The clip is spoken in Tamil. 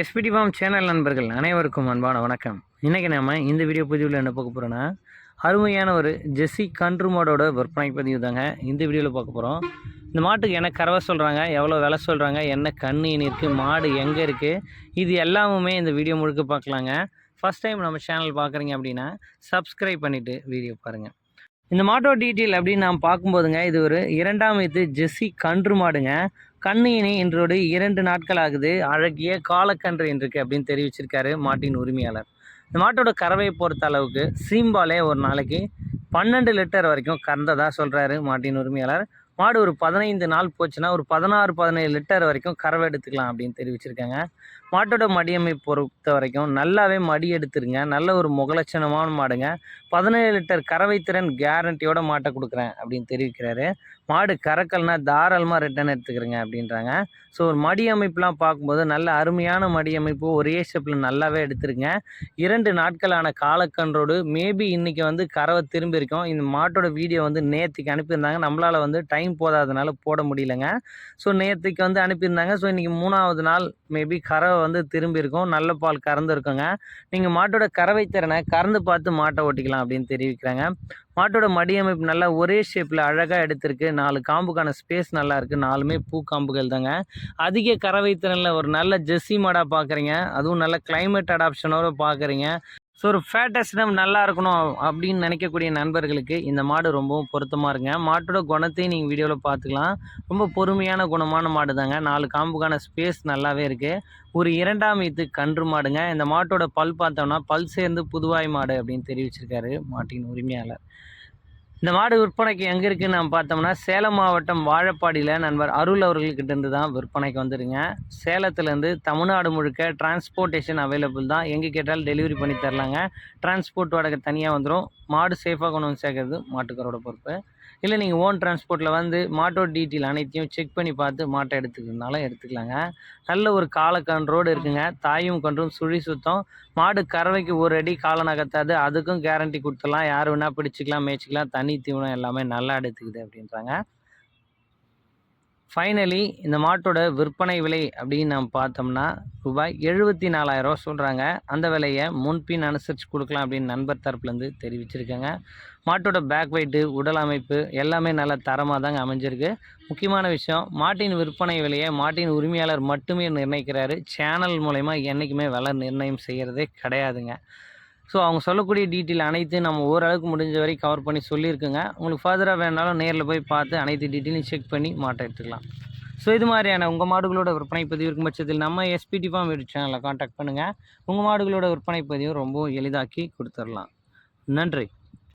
எஸ்பிடி ஃபார்ம் சேனல் நண்பர்கள் அனைவருக்கும் அன்பான வணக்கம். இன்றைக்கி நம்ம இந்த வீடியோ பதிவில் என்ன பார்க்க போகிறோன்னா அருமையான ஒரு ஜெஸ்ஸி கன்று மாடோட விற்பனை பதிவு தாங்க. இந்த வீடியோவில் பார்க்க போகிறோம் இந்த மாட்டுக்கு என்ன கறவை சொல்கிறாங்க எவ்வளோ விலை சொல்கிறாங்க என்ன கண்ணு இனி இருக்குது மாடு எங்கே இருக்குது இது எல்லாமுமே இந்த வீடியோ முழுக்க பார்க்கலாங்க. ஃபஸ்ட் டைம் நம்ம சேனல் பார்க்குறீங்க அப்படின்னா சப்ஸ்கிரைப் பண்ணிவிட்டு வீடியோ பாருங்கள் இந்த மாட்டோ டீட்டெயில் அப்படின்னு நாம் பார்க்கும்போதுங்க இது ஒரு இரண்டாம் இது ஜெஸ்ஸி கன்று மாடுங்க. கண்ணு இனி இன்றோடு இரண்டு நாட்கள் ஆகுது. அழகிய காலக்கன்று இன்றைக்கு அப்படின்னு தெரிவிச்சிருக்காரு மாட்டின் உரிமையாளர். இந்த மாட்டோட கறவையை பொறுத்த அளவுக்கு சீம்பாலே ஒரு நாளைக்கு பன்னெண்டு லிட்டர் வரைக்கும் கறந்ததாக சொல்கிறாரு மாட்டின் உரிமையாளர். மாடு ஒரு பதினைந்து நாள் போச்சுன்னா ஒரு பதினாறு பதினேழு லிட்டர் வரைக்கும் கறவை எடுத்துக்கலாம் அப்படின்னு தெரிவிச்சிருக்காங்க. மாட்டோட மடியமை பொறுத்த வரைக்கும் நல்லாவே மடி எடுத்துருங்க. நல்ல ஒரு முகலட்சணமான மாடுங்க. பதினேழு லிட்டர் கறவை திறன் கேரண்டியோட மாட்டை கொடுக்குறேன் அப்படின்னு தெரிவிக்கிறாரு. மாடு கறக்கல்னா தாராளமாக ரிட்டர்ன் எடுத்துக்கிறேங்க அப்படின்றாங்க. ஸோ ஒரு மடி அமைப்புலாம் பார்க்கும்போது நல்ல அருமையான மடி அமைப்பு ஒரே ஷேப்பில் நல்லாவே எடுத்துருங்க. இரண்டு நாட்களான காலக்கன்றோடு மேபி இன்றைக்கி வந்து கறவை திரும்பி இருக்கோம். இந்த மாட்டோட வீடியோ வந்து நேற்றுக்கு அனுப்பியிருந்தாங்க. நம்மளால் வந்து டைம் போதாதனால போட முடியலங்க. ஸோ நேற்றுக்கு வந்து அனுப்பியிருந்தாங்க. ஸோ இன்றைக்கி மூணாவது நாள் மேபி கறவை வந்து திரும்பி இருக்கும் நல்ல பால் கறந்து இருக்குங்க நீங்கள் மாட்டோட கறவை திறனை கறந்து பார்த்து மாட்டை ஓட்டிக்கலாம் அப்படின்னு தெரிவிக்கிறாங்க. மாட்டோட மடியமைப்பு நல்லா ஒரே ஷேப்பில் அழகாக எடுத்திருக்கு. நாலு காம்புக்கான ஸ்பேஸ் நல்லா இருக்குது நாலுமே பூ காம்புகள் தாங்க. அதிக கறவை திறனில் ஒரு நல்ல ஜெஸ்ஸி மாடாக பார்க்குறீங்க அதுவும் நல்ல கிளைமேட் அடாப்ஷனோட பார்க்குறீங்க ஸோ ஒரு ஃபேட்டஸ்டம் நல்லா இருக்கணும் அப்படின்னு நினைக்கக்கூடிய நண்பர்களுக்கு இந்த மாடு ரொம்பவும் பொருத்தமாக இருங்க மாட்டோட குணத்தையும் நீங்கள் வீடியோவில் பார்த்துக்கலாம். ரொம்ப பொறுமையான குணமான மாடு தாங்க நாலு காம்புக்கான ஸ்பேஸ் நல்லாவே இருக்குது ஒரு இரண்டாம் இது கன்று மாடுங்க. இந்த மாட்டோட பல் பார்த்தோம்னா பல் சேர்ந்து புதுவாய் மாடு அப்படின்னு தெரிவிச்சிருக்காரு மாட்டின் உரிமையாளர். இந்த மாடு விற்பனைக்கு எங்கே இருக்குன்னு நம்ம பார்த்தோம்னா சேலம் மாவட்டம் வாழப்பாடியில் நண்பர் அருள் அவர்கள்கிட்ட இருந்து தான் விற்பனைக்கு வந்துடுங்க சேலத்துலேருந்து தமிழ்நாடு முழுக்க டிரான்ஸ்போர்ட்டேஷன் அவைலபிள் தான். எங்கே கேட்டாலும் டெலிவரி பண்ணி தரலாங்க. டிரான்ஸ்போர்ட் வாடகை தனியாக வந்துடும் மாடு சேஃபாக கொண்டு வந்து சேர்க்கறது மாட்டுக்காரோட பொறுப்பு. இல்லை நீங்கள் ஓன் டிரான்ஸ்போர்ட்டில் வந்து மாட்டோ டீட்டெயில் அனைத்தையும் செக் பண்ணி பார்த்து மாட்டை எடுத்துக்கிறதுனாலும் எடுத்துக்கலாங்க. நல்ல ஒரு காலக்கன்றோடு இருக்குங்க. தாயும் கன்றும் சுழி சுத்தம். மாடு கறவைக்கு ஒரு அடி காலை நகர்த்தாது. அதுக்கும் கேரண்டி கொடுத்துடலாம். யார் வேணால் பிடிச்சிக்கலாம் மேய்ச்சிக்கலாம். தனி தீவனம் எல்லாமே நல்லா எடுத்துக்குது அப்படின்றாங்க. ஃபைனலி இந்த மாட்டோட விற்பனை விலை அப்படின்னு நம்ம பார்த்தோம்னா ரூபாய் எழுபத்தி நாலாயிரரூவா சொல்கிறாங்க அந்த விலையை முன்பின் அனுசரித்து கொடுக்கலாம் அப்படின்னு நண்பர் தரப்புலேருந்து தெரிவிச்சிருக்காங்க. மாட்டோட பேக் வெயிட்டு உடல் அமைப்பு எல்லாமே நல்ல தரமாக தாங்க அமைஞ்சிருக்கு. முக்கியமான விஷயம் மாட்டின் விற்பனை விலையை மாட்டின் உரிமையாளர் மட்டுமே நிர்ணயிக்கிறாரு. சேனல் மூலயமா என்றைக்குமே விலை நிர்ணயம் செய்கிறதே கிடையாதுங்க. ஸோ அவங்க சொல்லக்கூடிய டீட்டெயில் அனைத்து நம்ம ஓரளவுக்கு முடிஞ்ச வரை கவர் பண்ணி சொல்லியிருக்குங்க. உங்களுக்கு ஃபர்தராக வேணாலும் நேரில் போய் பார்த்து அனைத்து டீட்டெயிலையும் செக் பண்ணி மாட்டை எடுத்துக்கலாம். ஸோ இது மாதிரியான உங்கள் மாடுகளோட விற்பனை பதிவு இருக்கும் பட்சத்தில் நம்ம எஸ்பிடி ஃபார்ம் யூடியூப் சேனலில் காண்டாக்ட் பண்ணுங்கள் உங்கள் மாடுகளோட விற்பனை பதிவு ரொம்ப எளிதாக்கி கொடுத்துடலாம். நன்றி.